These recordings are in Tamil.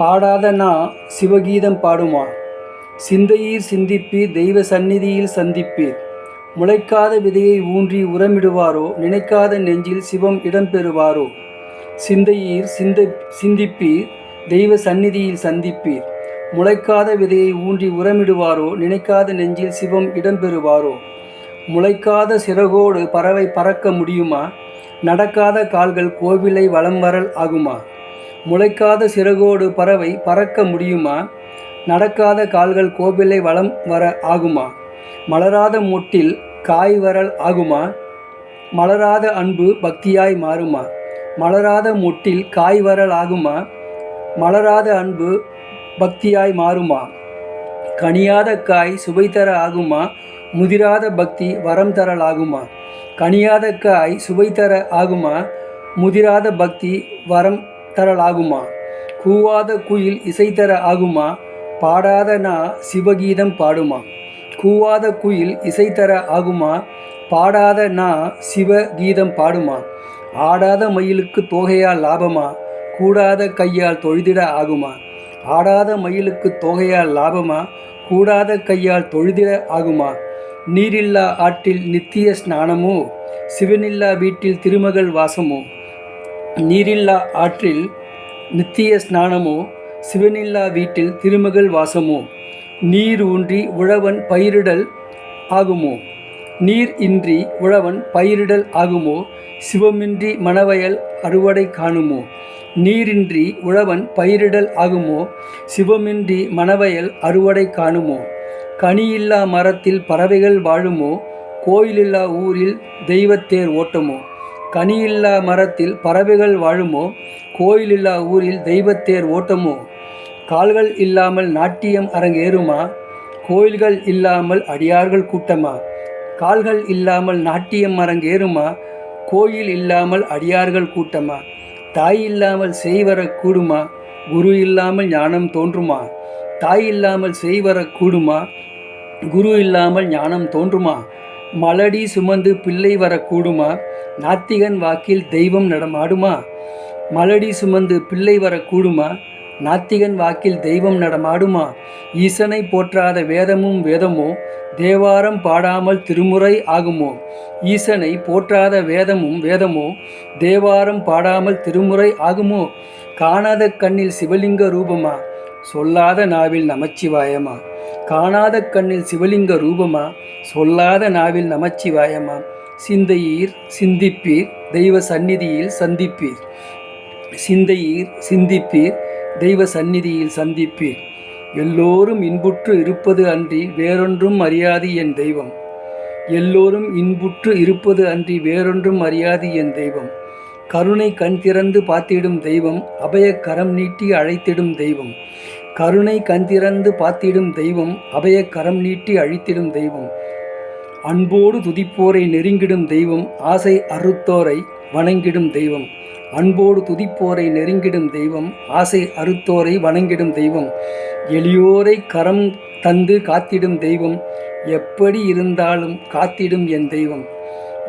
பாடாத நா சிவகீதம் பாடுமா சிந்தையீர் சிந்திப்பீர் தெய்வ சந்நிதியில் சந்திப்பீர். முளைக்காத விதையை ஊன்றி உரமிடுவாரோ நினைக்காத நெஞ்சில் சிவம் இடம்பெறுவாரோ. சிந்தையீர் சிந்த சிந்திப்பீர் தெய்வ சந்நிதியில் சந்திப்பீர். முளைக்காத விதையை ஊன்றி உரமிடுவாரோ நினைக்காத நெஞ்சில் சிவம் இடம்பெறுவாரோ. முளைக்காத சிறகோடு பறவை பறக்க முடியுமா? நடக்காத கால்கள் கோவிலை வலம் வரல் ஆகுமா? முளைக்காத சிறகோடு பறவை பறக்க முடியுமா? நடக்காத கால்கள் கோபிலை வளம் வர ஆகுமா? மலராத மொட்டில் காய் வரல் ஆகுமா? மலராத அன்பு பக்தியாய் மாறுமா? மலராத மொட்டில் காய் வரல் ஆகுமா? மலராத அன்பு பக்தியாய் மாறுமா? கனியாத காய் சுவை தர ஆகுமா? முதிராத பக்தி வரம் தரல் ஆகுமா? கனியாத காய் சுவை தர ஆகுமா? முதிராத பக்தி வரம் தரலாகுமா கூவாத குயில் இசை தர ஆகுமா? பாடாத நா சிவகீதம் பாடுமா? கூவாத குயில் இசை தர ஆகுமா? பாடாத நா சிவகீதம் பாடுமா? ஆடாத மயிலுக்கு தோகையால் லாபமா? கூடாத கையால் தொழுதிட ஆகுமா? ஆடாத மயிலுக்கு தோகையால் லாபமா? கூடாத கையால் தொழுதிட ஆகுமா? நீரில்லா ஆற்றில் நித்திய ஸ்நானமோ? சிவனில்லா வீட்டில் திருமகள் வாசமோ? நீரில்லா ஆற்றில் நித்திய ஸ்நானமோ சிவனில்லா வீட்டில் திருமகள் வாசமோ நீர் ஊன்றி உழவன் பயிரிடல் ஆகுமோ? நீர் இன்றி உழவன் பயிரிடல் ஆகுமோ? சிவமின்றி மணவயல் அறுவடை காணுமோ? நீரின்றி உழவன் பயிரிடல் ஆகுமோ? சிவமின்றி மணவயல் அறுவடை காணுமோ? கனியில்லா மரத்தில் பறவைகள் வாழுமோ? கோயிலில்லா ஊரில் தெய்வத்தேர் ஓட்டமோ? கனியில்லா மரத்தில் பறவைகள் வாழுமோ? கோயிலில்லா ஊரில் தெய்வத்தேர் ஓட்டமோ? கால்கள் இல்லாமல் நாட்டியம் அரங்கேறுமா? கோயில்கள் இல்லாமல் அடியார்கள் கூட்டமா? கால்கள் இல்லாமல் நாட்டியம் அரங்கேறுமா? கோயில் இல்லாமல் அடியார்கள் கூட்டமா? தாய் இல்லாமல் செய்வர கூடுமா? குரு இல்லாமல் ஞானம் தோன்றுமா? தாய் இல்லாமல் செய்வர கூடுமா? குரு இல்லாமல் ஞானம் தோன்றுமா? மலடி சுமந்து பிள்ளை வரக்கூடுமா நாத்திகன் வாக்கில் தெய்வம் நடமாடுமா? மலடி சுமந்து பிள்ளை வரக்கூடுமா? நாத்திகன் வாக்கில் தெய்வம் நடமாடுமா? ஈசனை போற்றாத வேதமும் வேதமோ? தேவாரம் பாடாமல் திருமுறை ஆகுமோ? ஈசனை போற்றாத வேதமும் வேதமோ? தேவாரம் பாடாமல் திருமுறை ஆகுமோ? காணாத கண்ணில் சிவலிங்க ரூபமா? சொல்லாத நாவில் நமச்சிவாயமா? காணாத கண்ணில் சிவலிங்க ரூபமா? சொல்லாத நாவில் நமச்சிவாயமா? சிந்தையீர் சிந்திப்பீர் தெய்வ சந்நிதியில் சந்திப்பீர். சிந்தையீர் சிந்திப்பீர் தெய்வ சந்நிதியில் சந்திப்பீர். எல்லோரும் இன்புற்று இருப்பது அன்றி வேறொன்றும் அறியாது என் தெய்வம். எல்லோரும் இன்புற்று இருப்பது அன்றி வேறொன்றும் அறியாது என் தெய்வம். கருணை கண் திறந்து பார்த்திடும் தெய்வம் அபய கரம் நீட்டி அழைத்திடும் தெய்வம். கருணை கண் திறந்து பார்த்திடும் தெய்வம் அபய கரம் நீட்டி அழித்திடும் தெய்வம். அன்போடு துதிப்போரை நெருங்கிடும் தெய்வம் ஆசை அறுத்தோரை வணங்கிடும் தெய்வம். அன்போடு துதிப்போரை நெருங்கிடும் தெய்வம் ஆசை அறுத்தோரை வணங்கிடும் தெய்வம். எளியோரை கரம் தந்து காத்திடும் தெய்வம் எப்படி இருந்தாலும் காத்திடும் என் தெய்வம்.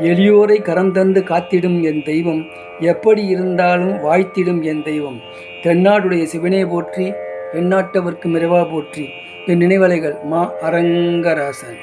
எளியோரை கரம் தந்து காத்திடும் என் தெய்வம் எப்படி இருந்தாலும் வாழ்த்திடும் என் தெய்வம். தென்னாடுடைய சிவனே போற்றி எந்நாட்டவர்க்கு மிரவா போற்றி. என் நினைவலைகள் மா அரங்கராசன்